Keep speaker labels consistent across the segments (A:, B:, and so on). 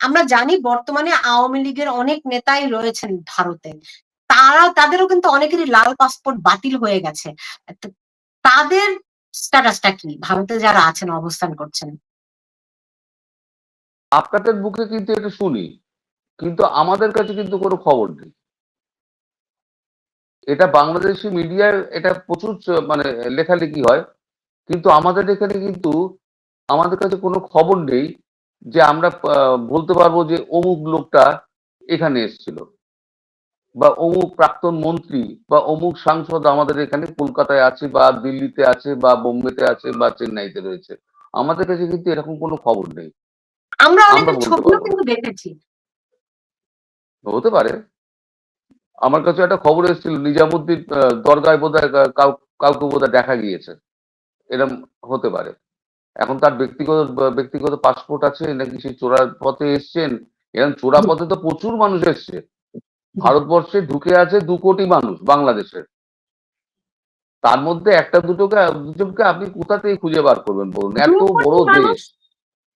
A: আমরা জানি বর্তমানে আওয়ামী লীগের অনেক নেতাই রয়েছেন ভারতে। তারা, তাদেরও কিন্তু অনেকেরই লাল পাসপোর্ট বাতিল হয়ে গেছে। তাদের স্ট্যাটাসটা কি? ভারতে যারা আছেন, অবস্থান করছেন।
B: আপনাদের বুকে কিন্তু এটা শুনি, কিন্তু আমাদের কাছে কিন্তু কোনো খবর নেই। এটা বাংলাদেশি মিডিয়ার, এটা প্রচুর মানে লেখালেখি হয়, কিন্তু আমাদের এখানে কিন্তু আমাদের কাছে কোনো খবর নেই যে আমরা বলতে পারব যে অমুক লোকটা এখানে এসেছিল বা অমুক প্রাক্তন মন্ত্রী বা অমুক সাংসদ আমাদের এখানে কলকাতায় আছে বা দিল্লিতে আছে বা বোম্বেতে আছে বা চেন্নাইতে রয়েছে। আমাদের কাছে কিন্তু এরকম কোনো খবর নেই।
A: আমরা ছবিও কিন্তু দেখেছি।
B: হতে পারে। আমার কাছে একটা খবর এসেছিল নিজামুদ্দিন দরগায় বোধহয় কাউ- কাউকে বোধহয় দেখা গিয়েছে। এরকম হতে পারে। এখন তার ব্যক্তিগত ব্যক্তিগত পাসপোর্ট আছে নাকি সেই চোরার পথে এসছেন? এরকম চোরা পথে তো প্রচুর মানুষ এসছে। ভারতবর্ষে ঢুকে আছে দু কোটি মানুষ বাংলাদেশের। তার মধ্যে একটা দুটোকে দুজনকে আপনি কোথা থেকে খুঁজে বার করবেন বলুন। এত বড় দেশ।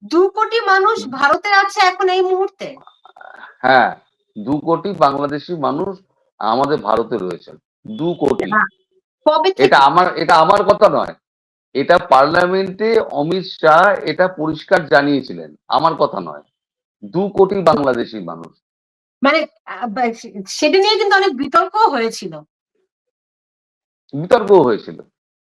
A: দু কোটি মানুষ ভারতে আছে এখন এই মুহূর্তে?
B: হ্যাঁ দু কোটি বাংলাদেশি মানুষ আমাদের ভারতে রয়েছেন। দু কোটি।
A: হ্যাঁ,
B: এটা আমার এটা আমার কথা নয়। এটা পার্লামেন্টে অমিত শাহ এটা পরিষ্কার জানিয়েছিলেন। আমার কথা নয়। দু কোটি বাংলাদেশি মানুষ।
A: মানে সেটা নিয়ে কিন্তু অনেক বিতর্ক হয়েছিল।
B: বিতর্ক হয়েছিল।